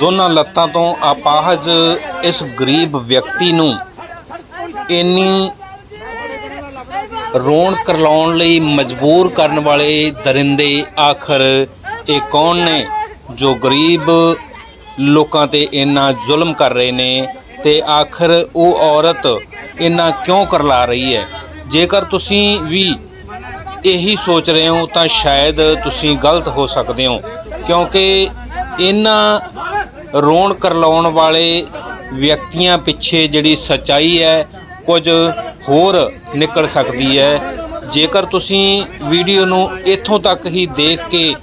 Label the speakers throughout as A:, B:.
A: ਦੋਨਾਂ ਲੱਤਾਂ ਤੋਂ ਅਪਾਹਜ ਇਸ ਗਰੀਬ ਵਿਅਕਤੀ ਨੂੰ ਇੰਨੀ ਰੋਣ ਕਰਲਾਉਣ ਲਈ ਮਜਬੂਰ ਕਰਨ ਵਾਲੇ ਦਰਿੰਦੇ ਆਖਰ ਇਹ ਕੌਣ ਨੇ ਜੋ ਗਰੀਬ ਲੋਕਾਂ ਤੇ ਇੰਨਾ ਜ਼ੁਲਮ ਕਰ ਰਹੇ ਨੇ ਤੇ ਆਖਰ ਉਹ ਔਰਤ ਇੰਨਾ ਕਿਉਂ ਕਰਲਾ ਰਹੀ ਹੈ? ਜੇਕਰ ਤੁਸੀਂ ਵੀ ਇਹੀ ਸੋਚ ਰਹੇ ਹੋ ਤਾਂ ਸ਼ਾਇਦ ਤੁਸੀਂ ਗਲਤ ਹੋ ਸਕਦੇ ਹੋ, ਕਿਉਂਕਿ ਇਹਨਾਂ ਰੋਣ ਕਰਲਾਉਣ ਵਾਲੇ ਵਿਅਕਤੀਆਂ ਪਿੱਛੇ ਜਿਹੜੀ ਸੱਚਾਈ ਹੈ, ਕੁਝ ਹੋਰ ਨਿਕਲ ਸਕਦੀ ਹੈ। ਜੇਕਰ ਤੁਸੀਂ ਵੀਡੀਓ ਨੂੰ ਇੱਥੋਂ ਤੱਕ ਹੀ ਦੇਖ ਕੇ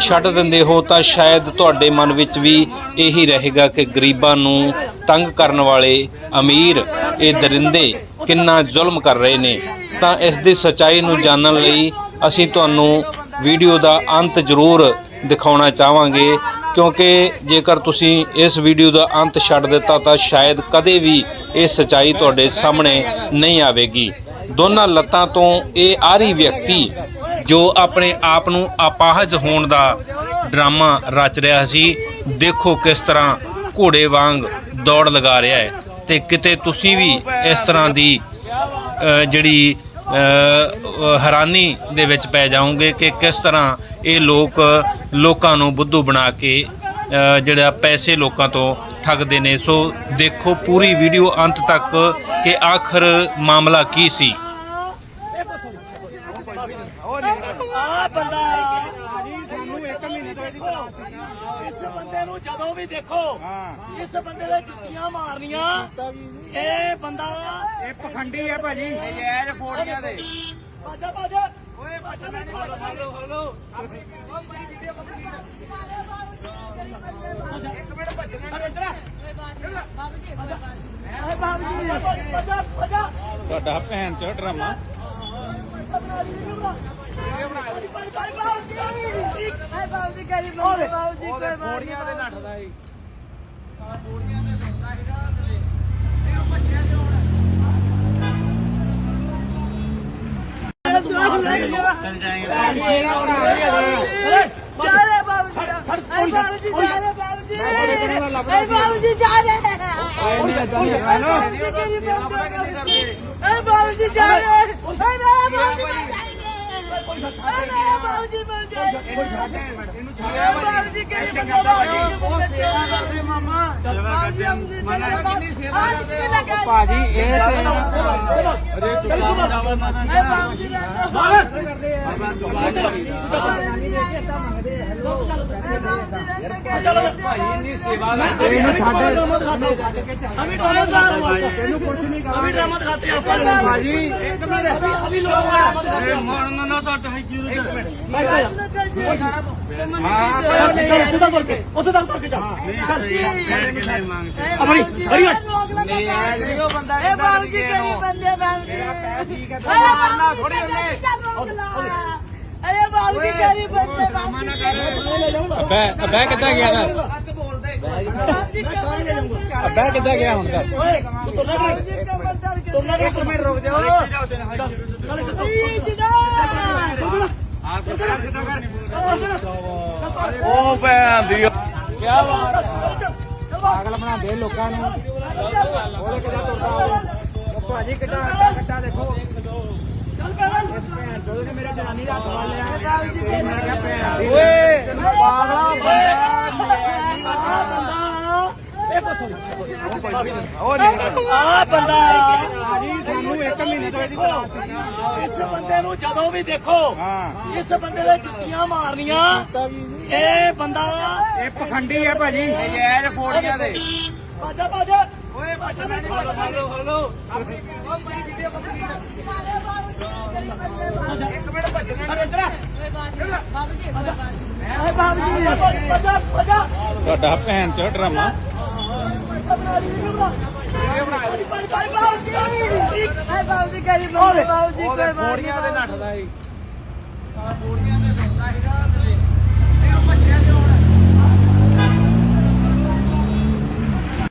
A: ਛੱਡ ਦਿੰਦੇ ਹੋ, ਤਾਂ ਸ਼ਾਇਦ ਤੁਹਾਡੇ ਮਨ ਵਿੱਚ ਵੀ ਇਹੀ ਰਹੇਗਾ ਕਿ ਗਰੀਬਾਂ ਨੂੰ ਤੰਗ ਕਰਨ ਵਾਲੇ ਅਮੀਰ, ਇਹ ਦਰਿੰਦੇ ਕਿੰਨਾ ਜ਼ੁਲਮ ਕਰ ਰਹੇ ਨੇ। ਤਾਂ ਇਸ ਦੀ ਸੱਚਾਈ ਨੂੰ ਜਾਣਨ ਲਈ ਅਸੀਂ ਤੁਹਾਨੂੰ ਵੀਡੀਓ ਦਾ ਅੰਤ ਜ਼ਰੂਰ ਦਿਖਾਉਣਾ ਚਾਹਾਂਗੇ। ਕਿਉਂਕਿ ਜੇਕਰ ਤੁਸੀਂ ਇਸ ਵੀਡੀਓ ਦਾ ਅੰਤ ਛੱਡ ਦਿੱਤਾ ਤਾਂ ਸ਼ਾਇਦ ਕਦੇ ਵੀ ਇਹ ਸੱਚਾਈ ਤੁਹਾਡੇ ਸਾਹਮਣੇ ਨਹੀਂ ਆਵੇਗੀ। ਦੋਨਾਂ ਲੱਤਾਂ ਤੋਂ ਇਹ ਆਰੀ ਵਿਅਕਤੀ ਜੋ ਆਪਣੇ ਆਪ ਨੂੰ ਅਪਾਹਜ ਹੋਣ ਦਾ ਡਰਾਮਾ ਰਚ ਰਿਹਾ ਸੀ, ਦੇਖੋ ਕਿਸ ਤਰ੍ਹਾਂ ਘੋੜੇ ਵਾਂਗ ਦੌੜ ਲਗਾ ਰਿਹਾ ਹੈ। ਤੇ ਕਿਤੇ ਤੁਸੀਂ ਵੀ ਇਸ ਤਰ੍ਹਾਂ ਦੀ ਜਿਹੜੀ ਹੈਰਾਨੀ ਦੇ ਵਿੱਚ ਪੈ ਜਾਓਗੇ ਕਿ ਕਿਸ ਤਰ੍ਹਾਂ ਇਹ ਲੋਕ ਲੋਕਾਂ ਨੂੰ ਬੁੱਧੂ ਬਣਾ ਕੇ ਜਿਹੜਾ ਪੈਸੇ ਲੋਕਾਂ ਤੋਂ ਠੱਗਦੇ ਨੇ ਸੋ ਦੇਖੋ ਪੂਰੀ ਵੀਡੀਓ ਅੰਤ ਤੱਕ ਕਿ ਆਖਰ ਮਾਮਲਾ ਕੀ ਸੀ।
B: ਆ ਬੰਦਾ ਜੀ ਸਾਨੂੰ 1 ਮਹੀਨੇ ਤੋਂ ਇਹਦੀ ਇਸ ਬੰਦੇ ਨੂੰ ਜਦੋਂ ਵੀ ਦੇਖੋ ਇਸ ਬੰਦੇ ਦੇ ਜੁੱਤੀਆਂ ਮਾਰਨੀਆਂ ਇਹ ਬੰਦਾ
C: ਇਹ ਪਖੰਡੀ ਹੈ ਭਾਜੀ।
B: ਨਜਾਇਜ਼ ਫੋੜੀਆਂ ਦੇ। ਬਾਜਾ ਬਾਜਾ ਓਏ ਬਾਜਾ ਮੈਂ ਫੋਲੋ ਫੋਲੋ ਫੋਲੋ ਇੱਕ ਮਿੰਟ ਭੱਜਣਾ ਇੱਧਰ ਬਾਜਾ ਬਾਜਾ
C: ਤੁਹਾਡਾ ਭੈਣ ਚੋ ਡਰਾਮਾ।
B: ਫੋੜੀਆਂ ਦੇ
C: ਨੱਠਦਾ ਸੀ
D: ਬਾਬੂਜੀ ਜਾ ਰਹੇ ਬਾਬੂਜੀ ਮਿਲ ਜਾਏ ਬਾਬੂਜੀ ਕਰੀ
C: ਉਹ ਸੇਵਾ ਕਰਦੇ ਮਾਮਾ ਮਨਾ ਕਿੰਨੀ ਸੇਵਾ ਕਰਦੇ
D: ਭਾਜੀ
C: ਇਹ ਜਾਵਾ ਭਾਈ ਇੰਨੀ ਸੇਵਾ ਕਰਦੇ
B: ਇਹਨੂੰ ਅਭੀ ਡਰਾਮਾ ਦਿਖਾਤੇ ਇਹਨੂੰ ਕੁਝ ਨਹੀਂ ਕਰਨਾ ਅਭੀ ਡਰਾਮਾ ਦਿਖਾਤੇ ਆਪਾਂ ਨੂੰ
C: ਭਾਜੀ ਇੱਕ ਮਿੰਟ
B: ਅਭੀ ਅਭੀ ਲੋਕ ਡਰਾਮਾ ਦਿਖਾਤੇ
C: ਮਰਨ ਨਾ ਤਾਂ ਹੈ ਕਿਉਂ ਇੱਕ ਮਿੰਟ
B: ਹਾਂ ਉੱਥੇ ਤੱਕ ਤੁਰ ਕੇ ਉੱਥੇ ਤੱਕ ਤੁਰ ਕੇ ਜਾ ਅਮਰੀ ਹਰੀ
D: ਇਹ ਬੰਦਾ ਇਹ ਬਾਬੂਜੀ ਕਰੀ ਬੰਦੇ ਬਾਬੂਜੀ ਅਰੇ ਮਾਰਨਾ ਥੋੜੀ ਉਹਨੇ ਅਰੇ ਬਾਬੂਜੀ ਕਰੀ ਬੰਦੇ ਬਾਬੂਜੀ
C: ਅੱਬੇ ਅੱਬੇ ਕਿੱਦਾਂ ਗਿਆ ਦਾ।
D: ਬਾਬੂਜੀ ਕਰੀ ਬੰਦੇ
C: ਅੱਬੇ ਕਿੱਦਾਂ ਗਿਆ ਹੁਣ ਦਾ
B: ਓਏ ਤੂੰ ਤੁਰਨਾ ਕਿ
D: ਕੇ।
B: ਤੁਰਨਾ ਕਿ ਮਿੰਟ ਰੁਕ ਜਾ ਚੱਲ
C: ਉਹ ਭੈਣ ਦੀ
B: ਪਾਗਲ
C: ਬਣਾ ਦੇ ਲੋਕਾਂ ਨੂੰ। ਉਹਦੇ ਕਿੱਦਾਂ ਤੁਰਦਾ ਉਹ ਭਾਜੀ ਕਿੱਦਾਂ ਅੱਡਾ ਕੱਟਾ ਦੇਖੋ।
B: ਚੱਲ ਪਹਿਲਾਂ
C: ਭੈਣ ਜਦੋਂ ਨੇ ਮੇਰੇ ਜਨਾਨੀ ਦਾ ਹੱਥ ਫੜ ਲਿਆ। ਮੈਂ ਕਿਹਾ ਭੈਣ ਦੀ ਓਏ। ਪਾਗਲਾ
B: ਬੰਦਾ ਇਹ ਪੁੱਛੋ ਆ ਬੰਦਾ
C: ਭਾਜੀ ਸਾਨੂੰ 1 ਮਹੀਨੇ ਤੋਂ ਇਹਦੀ
B: ਇਸ ਬੰਦੇ ਨੂੰ ਜਦੋਂ ਵੀ ਦੇਖੋ ਇਸ ਬੰਦੇ ਦੇ ਜੁੱਤੀਆਂ ਮਾਰਨੀਆਂ ਇਹ ਬੰਦਾ
C: ਇਹ ਪਖੰਡੀ ਹੈ ਭਾਜੀ ਨਜਾਇਜ਼ ਫੋੜੀਆਂ ਦੇ
B: ਬਾਜਾ ਬਾਜਾ ਓਏ ਬਾਜਾ ਮੈਂ ਫੋਲੋ ਫੋਲੋ ਫੋਲੋ
C: ਇੱਕ ਮਿੰਟ ਭੱਜਣਾ ਇੱਧਰ
B: ਬਾਜਾ ਬਾਜਾ
C: ਤੁਹਾਡਾ ਭੈਣ ਚੋ ਡਰਾਮਾ।
D: ਬਾਬੂਜੀ ਕਰੀ ਬੰਦੇ ਬਾਬੂਜੀ
C: ਦੇ ਨੱਠਦਾ ਸੀ ਫੋੜੀਆਂ ਦੇ ਹੁੰਦਾ ਸੀਗਾ